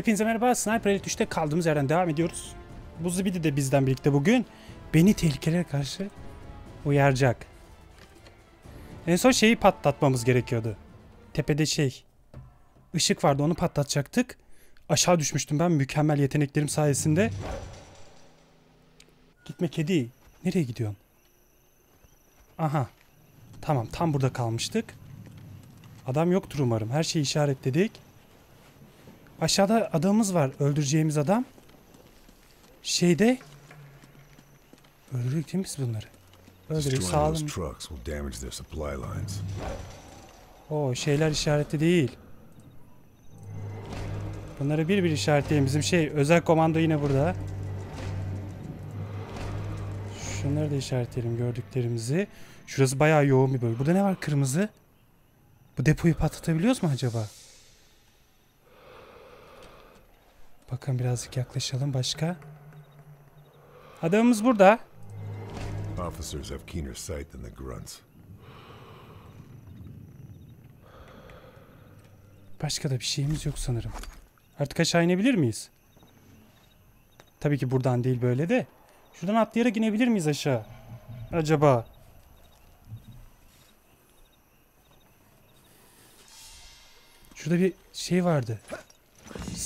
Hepinize merhaba. Sniper Elite 3'te kaldığımız yerden devam ediyoruz. Bu zibidi de bizden birlikte bugün beni tehlikelere karşı uyaracak. En son şeyi patlatmamız gerekiyordu. Tepede şey. ışık vardı onu patlatacaktık. Aşağı düşmüştüm ben mükemmel yeteneklerim sayesinde. Gitme kedi. Nereye gidiyorsun? Aha. Tamam tam burada kalmıştık. Adam yoktur umarım. Her şeyi işaretledik. Aşağıda adamımız var. Öldüreceğimiz adam. Şeyde Öldürdük değil mi biz bunları? Öldürdük sağ olun. O şeyler işaretli değil. Bunları bir bir işaretleyelim. Bizim şey özel komando yine burada. Şunları da işaretleyelim gördüklerimizi. Şurası bayağı yoğun bir bölge. Burada ne var kırmızı? Bu depoyu patlatabiliyoruz mu acaba? Bakın birazcık yaklaşalım başka. Adamımız burada. Officers have keener sight than the grunts. Başka da bir şeyimiz yok sanırım. Artık aşağı inebilir miyiz? Tabii ki buradan değil böyle de. Şuradan atlayarak inebilir miyiz aşağı? Acaba? Şurada bir şey vardı.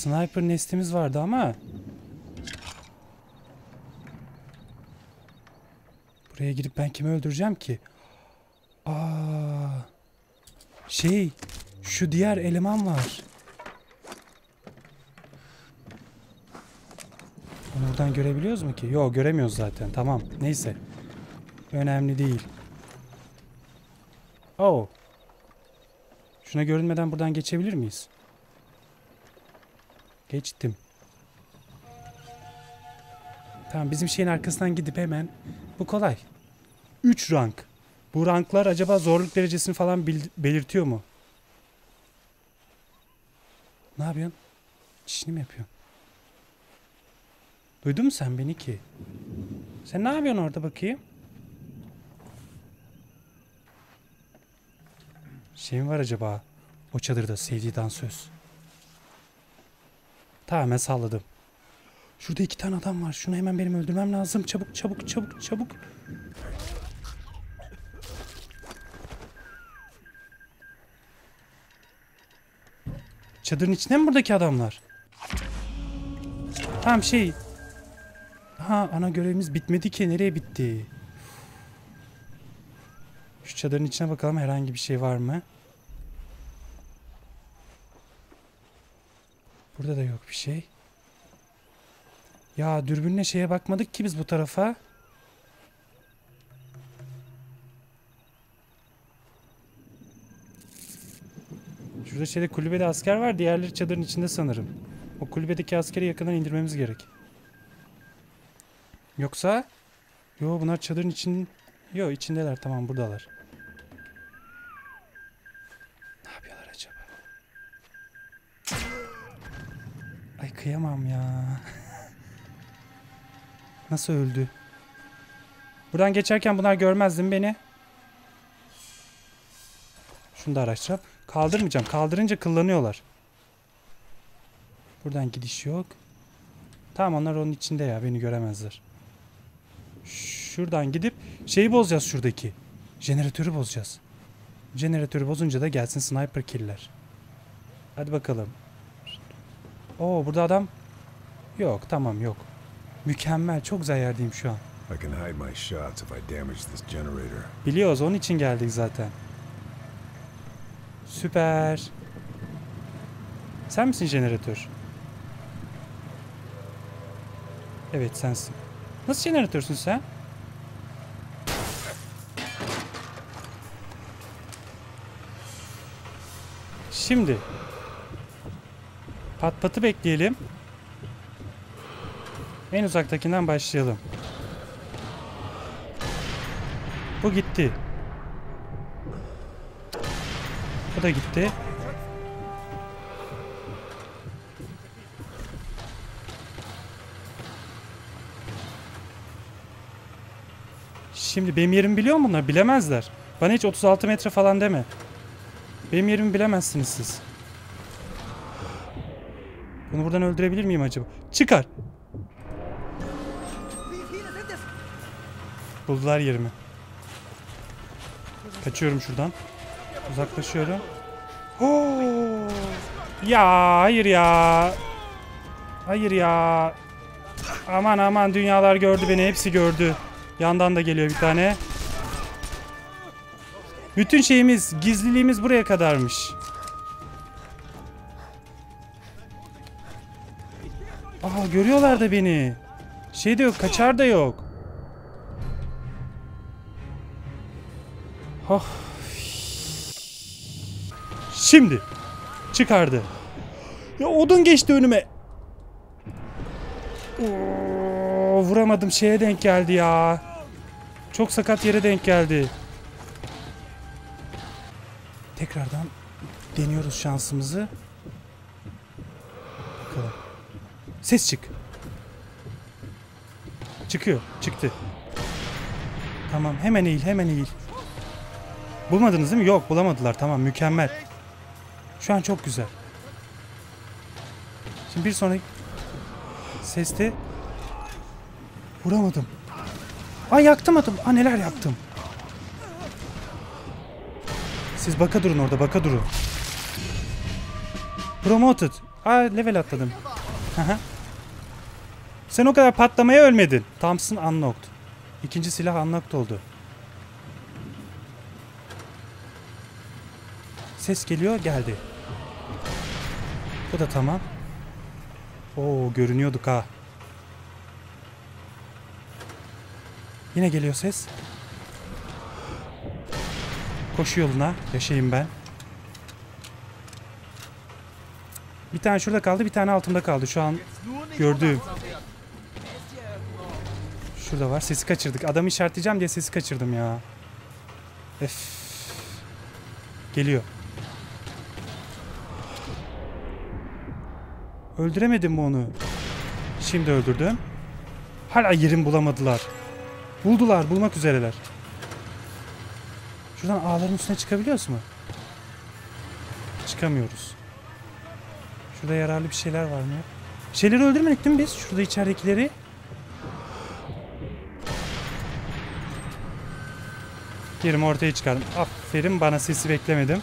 Sniper nestimiz vardı ama. Buraya girip ben kimi öldüreceğim ki? Aa. Şey, şu diğer eleman var. Onu buradan görebiliyoruz mu ki? Yok göremiyoruz zaten. Tamam. Neyse. Önemli değil. Oh. Şuna görünmeden buradan geçebilir miyiz? Geçtim. Tamam bizim şeyin arkasından gidip hemen. Bu kolay. 3 rank. Bu ranklar acaba zorluk derecesini falan belirtiyor mu? Ne yapıyorsun? Çişini mi yapıyorsun? Duydun mu sen beni ki? Sen ne yapıyorsun orada bakayım? Şey mi var acaba? O çadırda sevdiği dansöz. Tamamen salladım. Şurada iki tane adam var. Şunu hemen benim öldürmem lazım. Çabuk çabuk çabuk çabuk. Çadırın içinde mi buradaki adamlar? Tamam şey. Ha ana görevimiz bitmedi ki. Nereye bitti? Şu çadırın içine bakalım herhangi bir şey var mı? Burada da yok bir şey. Ya dürbünle şeye bakmadık ki biz bu tarafa. Şurada şeyde kulübede asker var. Diğerleri çadırın içinde sanırım. O kulübedeki askeri yakından indirmemiz gerek. Yoksa... Yo bunlar çadırın için... Yo içindeler tamam buradalar. Ne yapıyorlar acaba? Ay kıyamam ya. Nasıl öldü? Buradan geçerken bunlar görmez değil mi beni? Şunu da araştıralım. Kaldırmayacağım. Kaldırınca kıllanıyorlar. Buradan gidiş yok. Tamam onlar onun içinde ya. Beni göremezler. Şuradan gidip şeyi bozacağız şuradaki. Jeneratörü bozacağız. Jeneratörü bozunca da gelsin sniper killer. Hadi bakalım. Oo burada adam. Yok tamam yok. Mükemmel. Çok güzel yerdeyim şu an. I can hide my shots if I damage this generator. Biliyoruz onun için geldik zaten. Süper. Sen misin jeneratör? Evet sensin. Nasıl jeneratörsün sen? Şimdi pat patı bekleyelim. En uzaktakinden başlayalım. Bu gitti. Bu da gitti. Şimdi benim yerimi biliyor mu bunlar? Bilemezler. Bana hiç 36 metre falan deme. Benim yerimi bilemezsiniz siz. Bunu buradan öldürebilir miyim acaba? Çıkar. Buldular yerimi. Kaçıyorum şuradan. Uzaklaşıyorum. Oo! Ya hayır ya. Hayır ya. Aman aman dünyalar gördü beni. Hepsi gördü. Yandan da geliyor bir tane. Bütün şeyimiz, gizliliğimiz buraya kadarmış. Aa görüyorlar da beni. Şey de yok, kaçar da yok. Oh. Şimdi çıkardı. Ya odun geçti önüme. Oo, vuramadım şeye denk geldi ya. Çok sakat yere denk geldi. Tekrardan deniyoruz şansımızı. Bakalım. Ses çık. Çıkıyor. Çıktı. Tamam hemen eğil hemen eğil. Bulmadınız değil mi? Yok bulamadılar. Tamam mükemmel. Şu an çok güzel. Şimdi bir sonraki seste vuramadım. Ay yaktım adım. Aa neler yaptım. Siz baka durun orada baka durun. Promoted. Aa level atladım. Aha. Sen o kadar patlamaya ölmedin. Thompson unlocked. İkinci silah unlocked oldu. Ses geliyor geldi. Bu da tamam. Oo görünüyorduk ha. Yine geliyor ses. Koşu yoluna yaşayayım ben. Bir tane şurada kaldı, bir tane altımda kaldı. Şu an gördüğüm. Şurada var. Sesi kaçırdık. Adamı işaretleyeceğim diye sesi kaçırdım ya. Ef. Geliyor. Öldüremedim mi onu? Şimdi öldürdüm. Hala yerim bulamadılar. Buldular, bulmak üzereler. Şuradan ağların üstüne çıkabiliyoruz mu? Çıkamıyoruz. Şurada yararlı bir şeyler var mı? Şeyleri öldürmedik değil mi biz? Şurada içeridekileri. Yerimi ortaya çıkardım. Aferin bana sesi beklemedim.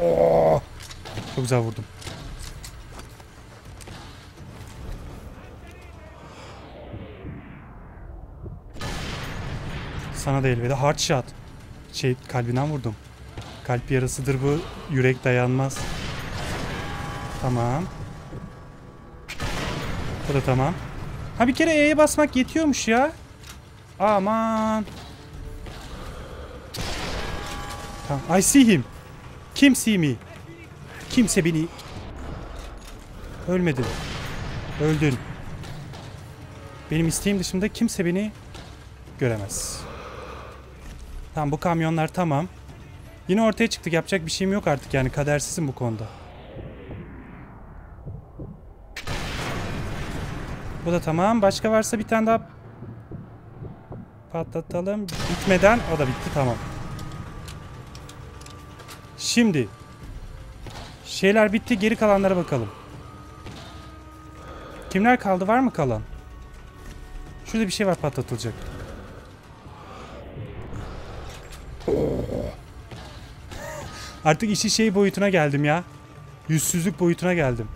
Oo! Çok güzel vurdum. Sana da elveda. Hard shot. Şey kalbinden vurdum. Kalp yarasıdır bu. Yürek dayanmaz. Tamam. Bu da tamam. Ha bir kere E'ye basmak yetiyormuş ya. Aman. Tamam. I see him. Kim see me? Kimse beni... Ölmedin. Öldün. Benim isteğim dışında kimse beni göremez. Tamam bu kamyonlar tamam. Yine ortaya çıktık. Yapacak bir şeyim yok artık yani. Kadersizim bu konuda. Bu da tamam. Başka varsa bir tane daha patlatalım. Bitmeden o da bitti tamam. Şimdi şeyler bitti. Geri kalanlara bakalım. Kimler kaldı? Var mı kalan? Şurada bir şey var patlatılacak. Artık işi şey boyutuna geldim ya. Yüzsüzlük boyutuna geldim.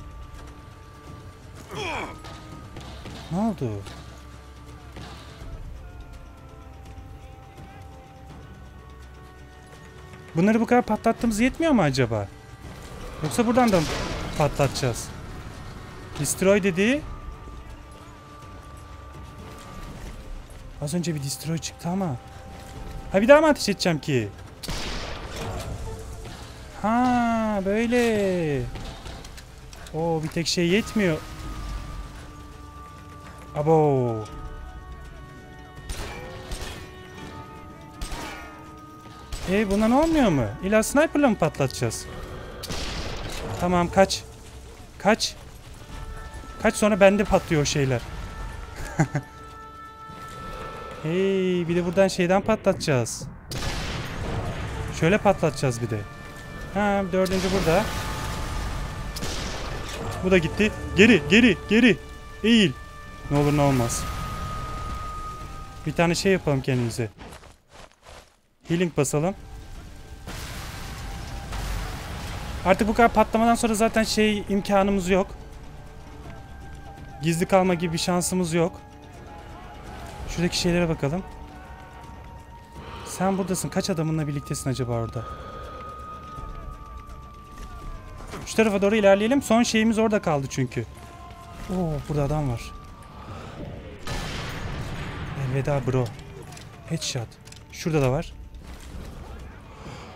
Oldu? Bunları bu kadar patlattığımız yetmiyor mu acaba? Yoksa buradan da patlatacağız? Destroy dedi. Az önce bir destroy çıktı ama. Ha bir daha mı ateş edeceğim ki? Ha böyle. Oo bir tek şey yetmiyor. Abo. E buna ne olmuyor mu? İlla sniper'la mı patlatacağız? Tamam kaç. Kaç. Kaç sonra bende patlıyor o şeyler. hey bir de buradan şeyden patlatacağız. Şöyle patlatacağız bir de. Ha dördüncü burada. Bu da gitti. Geri geri geri. Eğil. Ne olur ne olmaz. Bir tane şey yapalım kendimize. Healing basalım. Artık bu kadar patlamadan sonra zaten şey imkanımız yok. Gizli kalma gibi bir şansımız yok. Şuradaki şeylere bakalım. Sen buradasın. Kaç adamınla birliktesin acaba orada? Şu tarafa doğru ilerleyelim. Son şeyimiz orada kaldı çünkü. Oo burada adam var. Elveda bro. Headshot. Şurada da var.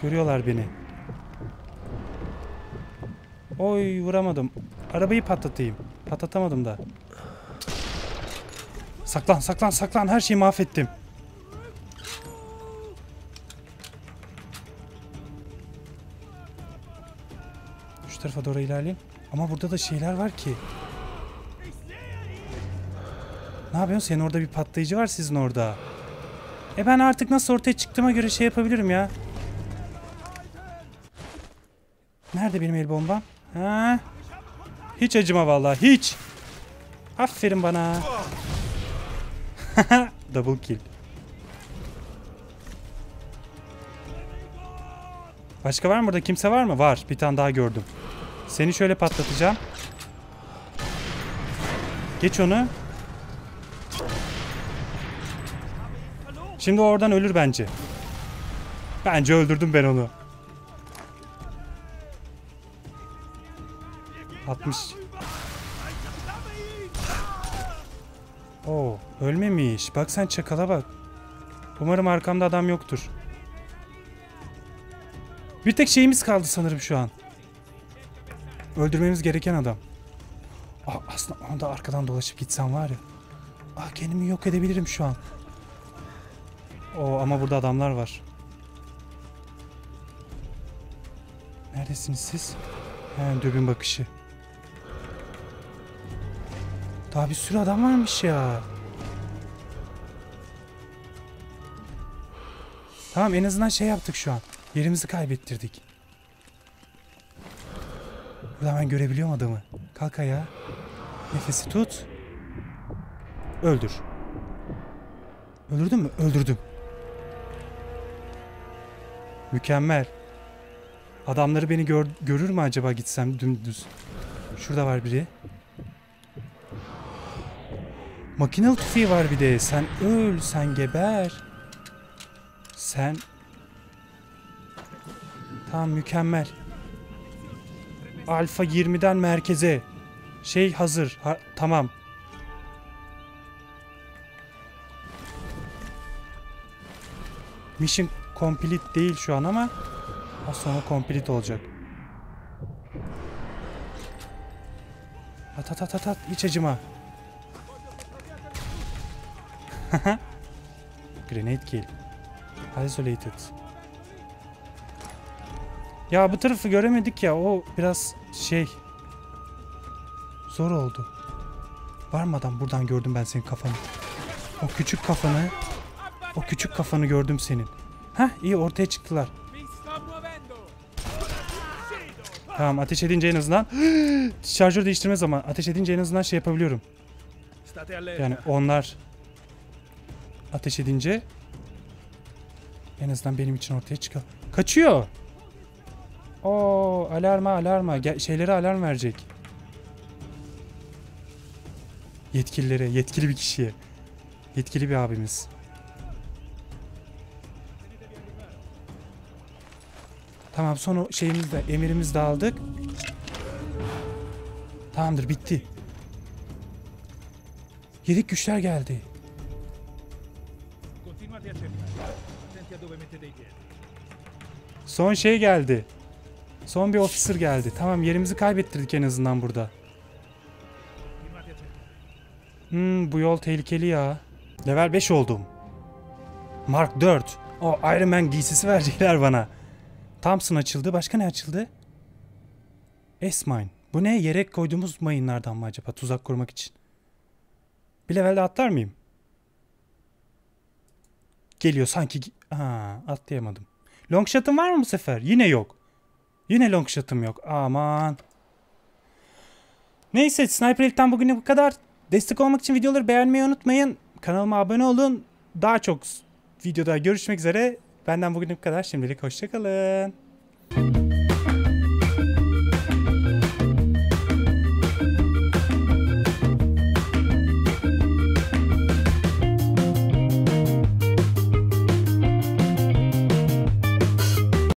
Görüyorlar beni. Oy vuramadım. Arabayı patlatayım. Patlatamadım da. Saklan saklan saklan her şeyi mahvettim. Şu tarafa doğru ilerleyeyim. Ama burada da şeyler var ki. Ne yapıyorsun? Senin orada bir patlayıcı var sizin orada. E ben artık nasıl ortaya çıktığıma göre şey yapabilirim ya. Nerede benim el bombam? Ha? Hiç acıma vallahi hiç. Aferin bana. Double kill. Başka var mı burada? Kimse var mı? Var. Bir tane daha gördüm. Seni şöyle patlatacağım. Geç onu. Şimdi oradan ölür bence. Bence öldürdüm ben onu. 60. Oo, ölmemiş. Bak sen çakala bak. Umarım arkamda adam yoktur. Bir tek şeyimiz kaldı sanırım şu an. Öldürmemiz gereken adam. Aa, aslında onu da arkadan dolaşıp gitsem var ya. Aa, kendimi yok edebilirim şu an. Oo, ama burada adamlar var. Neredesiniz siz? He, dürbün bakışı. Daha bir sürü adam varmış ya. Tamam en azından şey yaptık şu an. Yerimizi kaybettirdik. Burada ben görebiliyorum adamı. Kalk ayağa. Nefesi tut. Öldür. Öldürdün mü? Öldürdüm. Mükemmel. Adamları beni gör, görür mü acaba gitsem dümdüz? Şurada var biri. Makinalı tüfeği var bir de. Sen öl, sen geber. Sen... Tamam mükemmel. Alfa 20'den merkeze. Şey hazır. Ha, tamam. Mission complete değil şu an ama az sonra complete olacak. At at at at at hiç acıma. Grenade kill. Isolated. Ya bu tarafı göremedik ya o biraz şey zor oldu. Var adam? Buradan gördüm ben senin kafanı. O küçük kafanı o küçük kafanı gördüm senin. Hah iyi ortaya çıktılar. Tamam ateş edince en azından şarjör değiştirme zaman ateş edince en azından şey yapabiliyorum. Yani onlar ateş edince en azından benim için ortaya çıkıyor. Kaçıyor. Oo alarma alarma Gel, şeylere alarm verecek. Yetkililere, yetkili bir kişiye. Yetkili bir abimiz. Tamam son şeyimiz de emirimiz de aldık. Tamamdır bitti. Yedek güçler geldi. Son şey geldi. Son bir officer geldi. Tamam yerimizi kaybettirdik en azından burada. Hmm, bu yol tehlikeli ya. Level 5 oldum. Mark 4. O Iron Man giysisi verecekler bana. Thompson açıldı. Başka ne açıldı? S-Mine. Bu ne? Yere koyduğumuz mayınlardan mı acaba? Tuzak kurmak için. Bir levelde atlar mıyım? Geliyor sanki. Ha, atlayamadım. Long shot'ım var mı bu sefer? Yine yok. Yine long shot'ım yok. Aman. Neyse Sniper Elite'den bugüne bu kadar. Destek olmak için videoları beğenmeyi unutmayın. Kanalıma abone olun. Daha çok videoda görüşmek üzere. Benden bugün bu kadar. Şimdilik hoşçakalın.